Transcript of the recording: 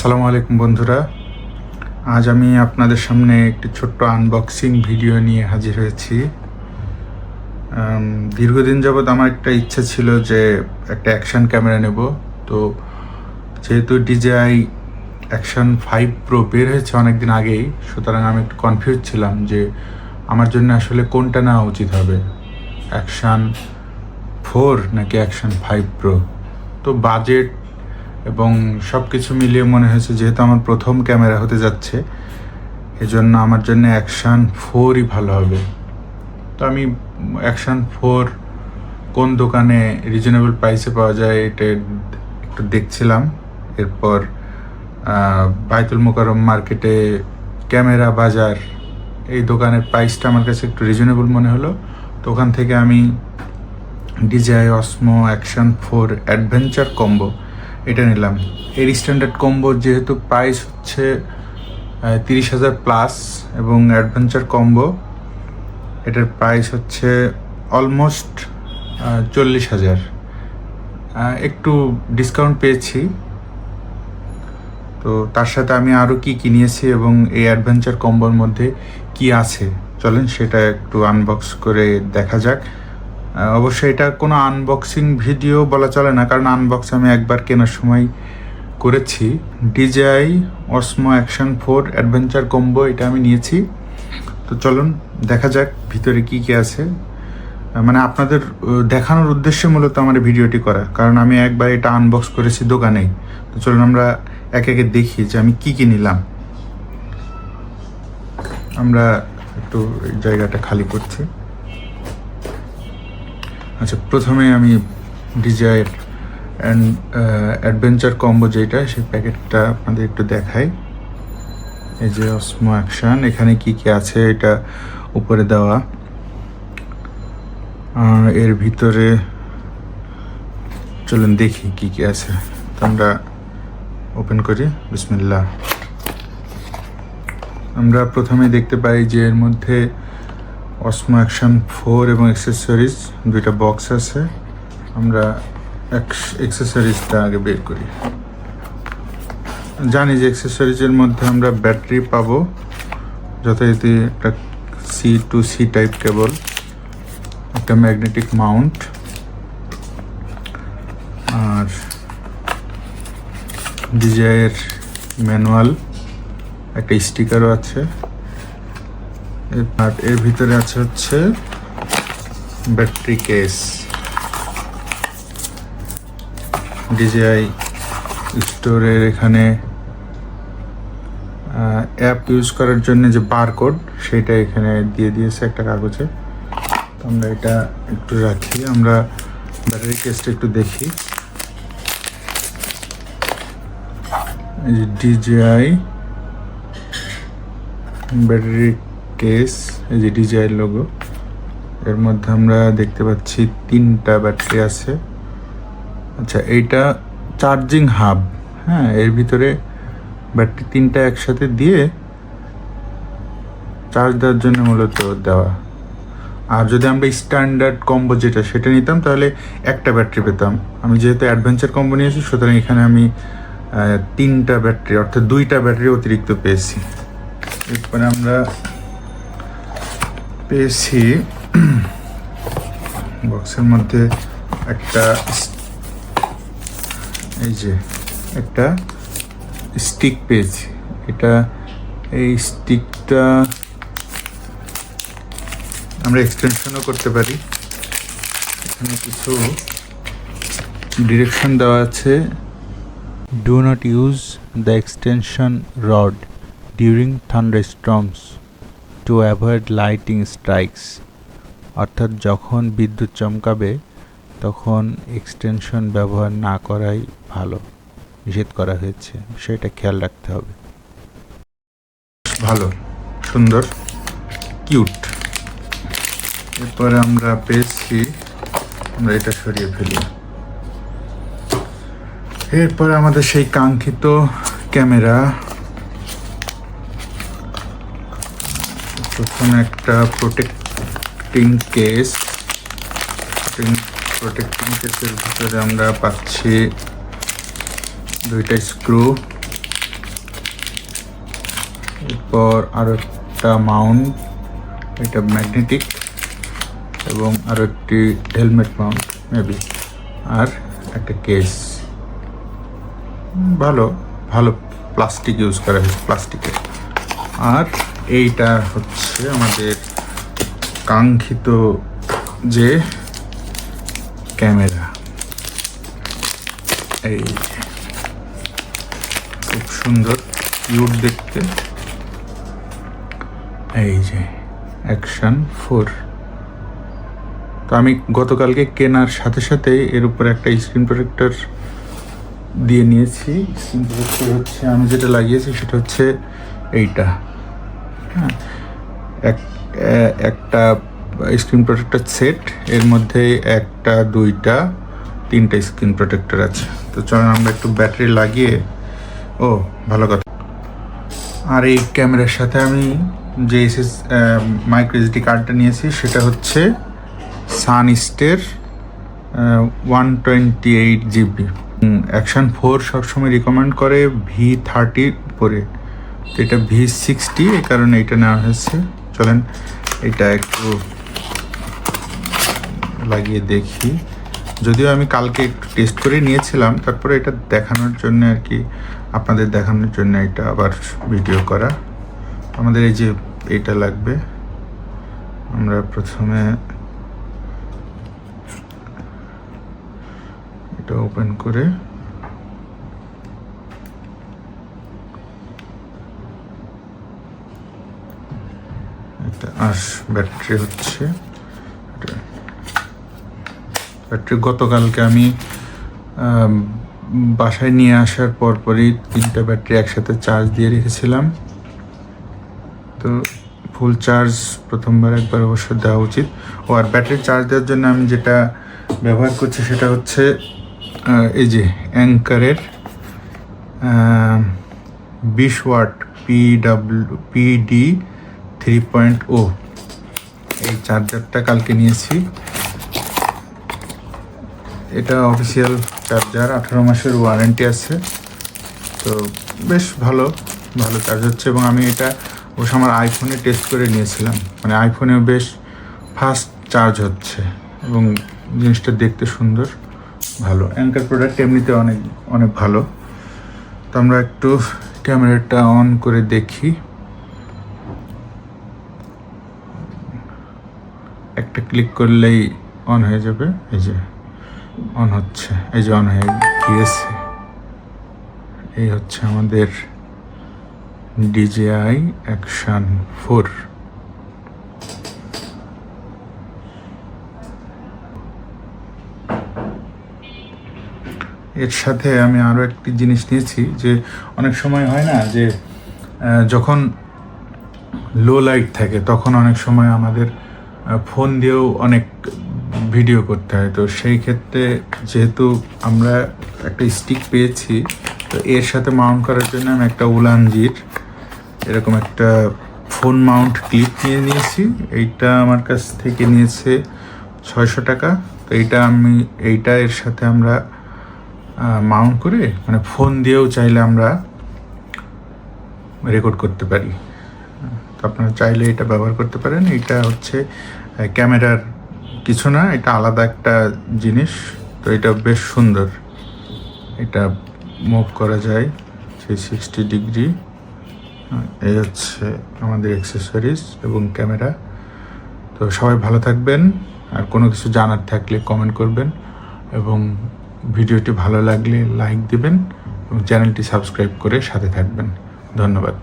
আসসালামু আলাইকুম বন্ধুরা। আজ আমি আপনাদের সামনে একটি ছোট্ট আনবক্সিং ভিডিও নিয়ে হাজির হয়েছি। দীর্ঘদিন যাবৎ আমার একটা ইচ্ছা ছিল যে একটা অ্যাকশন ক্যামেরা নেব। তো যেহেতু ডিজিআই অ্যাকশন ফাইভ প্রো বের হয়েছে অনেকদিন আগেই, সুতরাং আমি একটু কনফিউজ ছিলাম যে আমার জন্য আসলে কোনটা নেওয়া উচিত হবে। অ্যাকশন ফোর নাকি অ্যাকশন ফাইভ প্রো তো বাজেট এবং সব কিছু মিলিয়ে মনে হয়েছে যেহেতু আমার প্রথম ক্যামেরা হতে যাচ্ছে এজন্য আমার জন্য অ্যাকশান ফোরই ভালো হবে। তো আমি অ্যাকশান ফোর কোন দোকানে রিজনেবল প্রাইসে পাওয়া যায় এটা একটু দেখছিলাম। এরপর আহ, বাইতুল মোকারম মার্কেটে ক্যামেরা বাজার এই দোকানের প্রাইসটা আমার কাছে একটু রিজনেবল মনে হলো। তো ওখান থেকে আমি DJI Osmo Action four adventure combo এটা নিলাম। এর স্ট্যান্ডার্ড কম্বো যেহেতু প্রাইস হচ্ছে তিরিশ হাজার প্লাস এবং অ্যাডভেঞ্চার কম্বো এটার প্রাইস হচ্ছে অলমোস্ট চল্লিশ হাজার। একটু ডিসকাউন্ট পেয়েছি। তো তার সাথে আমি আরও কি কিনিয়েছি এবং এই অ্যাডভেঞ্চার কম্বোর মধ্যে কি আছে? চলেন সেটা একটু আনবক্স করে দেখা যাক। অবশ্যই এটা কোনো আনবক্সিং ভিডিও বলা চলে না, কারণ আনবক্স আমি একবার কেনার সময় করেছি। DJI Osmo Action four adventure combo এটা আমি নিয়েছি। তো চলুন, দেখা যাক ভিতরে কি কি আছে। মানে আপনাদের দেখানোর উদ্দেশ্যে মূলত আমার ভিডিওটি করা, কারণ আমি একবার এটা আনবক্স করেছি দোকানেই। তো চলুন আমরা এক একে দেখি যে আমি কি কি নিলাম। আমরা একটু জায়গাটা খালি করছি। আচ্ছা প্রথমে আমি ডিজায়ার অ্যান্ড অ্যাডভেঞ্চার কম্বো যেটা, সেই প্যাকেটটা আপনাদের একটু দেখাই। এই যে অসমো অ্যাকশন, এখানে কি কি আছে এটা উপরে দেওয়া। আর এর ভিতরে, চলুন দেখি কি কি আছে। তো আমরা ওপেন করি বিসমিল্লা আমরা প্রথমে দেখতে পাই যে এর মধ্যে অসমো অ্যাকশন ফোর এবং অ্যাক্সেসরিজ দুইটা বক্স আছে। আমরা অ্যাক্সেসরিজটা আগে বের করি। জানি যে অ্যাক্সেসরিজের মধ্যে আমরা ব্যাটারি পাবো, যথারীতি একটা C to C type cable একটা ম্যাগনেটিক মাউন্ট আর ডিজাইয়ের ম্যানুয়াল একটা স্টিকারও আছে। আর এর ভিতরে আছে হচ্ছে ব্যাটারি কেস। ডিজিআই স্টোরের এখানে অ্যাপ ইউজ করার জন্য যে বারকোড সেটা এখানে দিয়ে দিয়েছে একটা কাগজে। আমরা এটা একটু রাখি, আমরা ব্যাটারি কেসটা একটু দেখি। ডিজিআই ব্যাটারি কেস, এই যে ডিজাই লোগো এর মধ্যে আমরা দেখতে পাচ্ছি তিনটা ব্যাটারি আছে। আচ্ছা এইটা চার্জিং হাব হ্যাঁ এর ভিতরে ব্যাটারি তিনটা একসাথে দিয়ে চার্জ দেওয়ার জন্য মূলত দেওয়া। আর যদি আমরা স্ট্যান্ডার্ড কম্বো যেটা, সেটা নিতাম, তাহলে একটা ব্যাটারি পেতাম। আমি যেহেতু অ্যাডভেঞ্চার কম্বো নিয়েছি সুতরাং এখানে আমি তিনটা ব্যাটারি অর্থাৎ দুইটা ব্যাটারি অতিরিক্ত পেয়েছি। এরপরে আমরা পেয়েছি। বক্সের মধ্যে একটা এই যে, একটা স্টিক পেয়েছি। এটা, এই স্টিকটা আমরা এক্সটেনশনও করতে পারি। এখানে কিছু ডিরেকশন দেওয়া আছে। Do not use the extension rod during thunderstorms to avoid lightning strikes অর্থাৎ যখন বিদ্যুৎ চমকাবে, তখন এক্সটেনশন ব্যবহার না করাই ভালো। নিষেধ করা হয়েছে। সেটা খেয়াল রাখতে হবে। ভালো, সুন্দর কিউট এরপরে আমরা পেয়েছি, আমরা এটা সরিয়ে ফেলি। এরপরে আমাদের সেই কাঙ্ক্ষিত ক্যামেরা প্রথমে একটা প্রোটেক্টিং কেস প্রোটেক্টিং কেসের ভিতরে আমরা পাচ্ছি দুইটা স্ক্রু এরপর আরও একটা মাউন্ট এটা ম্যাগনেটিক এবং আরও একটি হেলমেট মাউন্ট মেবি আর একটা কেস ভালো ভালো প্লাস্টিক ইউজ করা হয়েছে প্লাস্টিকের আর এইটা হচ্ছে আমাদের কাঙ্ক্ষিত যে ক্যামেরা। এই। খুব সুন্দর কিউট দেখতে। এই যে অ্যাকশন ফোর তো আমি গতকালকে কেনার সাথে সাথে এর উপর একটা স্ক্রিন প্রোটেক্টর দিয়ে নিয়েছি। স্ক্রিন প্রোটেক্টর হচ্ছে আমি যেটা লাগিয়েছি সেটা হচ্ছে এইটা। এক একটা স্ক্রিন প্রোটেক্টর সেট এর মধ্যে একটা, দুইটা, তিনটা স্ক্রিন প্রোটেক্টর আছে। তো চলুন আমরা একটু ব্যাটারি লাগিয়ে, ও, ভালো কথা। আর এই ক্যামেরার সাথে আমি যে এসএস মাইক্রো এসডি কার্ডটা নিয়েছি, সেটা হচ্ছে সানস্টের one twenty eight GB action four সবসময় রিকমেন্ড করে ভি থার্টি করে। এটা ভি সিক্সটি এই কারণে এটা নেওয়া হয়েছে। চলেন এটা একটু লাগিয়ে দেখি। যদিও আমি কালকে একটু টেস্ট করে নিয়েছিলাম, তারপরে এটা দেখানোর জন্য আর কি, আপনাদের দেখানোর জন্য এটা আবার ভিডিও করা। আমাদের এই যে এটা লাগবে, আমরা প্রথমে এটা ওপেন করে আস, ব্যাটারি হচ্ছে। ব্যাটারি গতকালকে আমি বাসায় নিয়ে আসার পরপরই তিনটা ব্যাটারি একসাথে চার্জ দিয়ে রেখেছিলাম। তো ফুল চার্জ প্রথমবার একবার অবশ্য দেওয়া উচিত। ও, আর ব্যাটারি চার্জ দেওয়ার জন্য আমি যেটা ব্যবহার করছি সেটা হচ্ছে এই যে অ্যাঙ্কারের বিশ watt P W PD three point O. এই চার্জারটা কালকে নিয়েছি। এটা অফিসিয়াল চার্জার, আঠারো মাসের ওয়ারেন্টি আছে। তো বেশ ভালো ভালো চার্জ হচ্ছে এবং আমি এটা অবশ্য আমার আইফোনে টেস্ট করে নিয়েছিলাম। মানে আইফোনেও বেশ ফাস্ট চার্জ হচ্ছে এবং জিনিসটা দেখতে সুন্দর, ভালো। অ্যাঙ্কার প্রোডাক্ট এমনিতে অনেক অনেক ভালো। তো আমরা একটু ক্যামেরাটা অন করে দেখি। একটা ক্লিক করলেই অন হয়ে যাবে। এই যে অন হচ্ছে। এই যে অন হয়ে গিয়েছে। এই হচ্ছে আমাদের ডিজেআই অ্যাকশন ফোর এর সাথে আমি আরও একটি জিনিস নিয়েছি যে অনেক সময় হয় না যে যখন লো লাইট থাকে, তখন অনেক সময় আমাদের ফোন দিয়েও অনেক ভিডিও করতে হয়। তো সেই ক্ষেত্রে যেহেতু আমরা একটা স্টিক পেয়েছি, তো এর সাথে মাউন্ট করার জন্য আমি একটা উলানজির, এরকম একটা ফোন মাউন্ট ক্লিপ নিয়ে নিয়েছি। এইটা আমার কাছ থেকে নিয়েছে ছয়শো টাকা। তো এইটা আমি, এইটা এর সাথে আমরা মাউন্ট করে মানে ফোন দিয়েও চাইলে আমরা রেকর্ড করতে পারি। তো আপনারা চাইলে এটা ব্যবহার করতে পারেন। এটা হচ্ছে ক্যামেরার কিছু না, এটা আলাদা একটা জিনিস। তো এটা বেশ সুন্দর। এটা মুভ করা যায় থ্রি সিক্সটি ডিগ্রি এই হচ্ছে আমাদের অ্যাক্সেসরিজ এবং ক্যামেরা। তো সবাই ভালো থাকবেন। আর কোনো কিছু জানার থাকলে কমেন্ট করবেন এবং ভিডিওটি ভালো লাগলে লাইক দিবেন এবং চ্যানেলটি সাবস্ক্রাইব করে সাথে থাকবেন। ধন্যবাদ।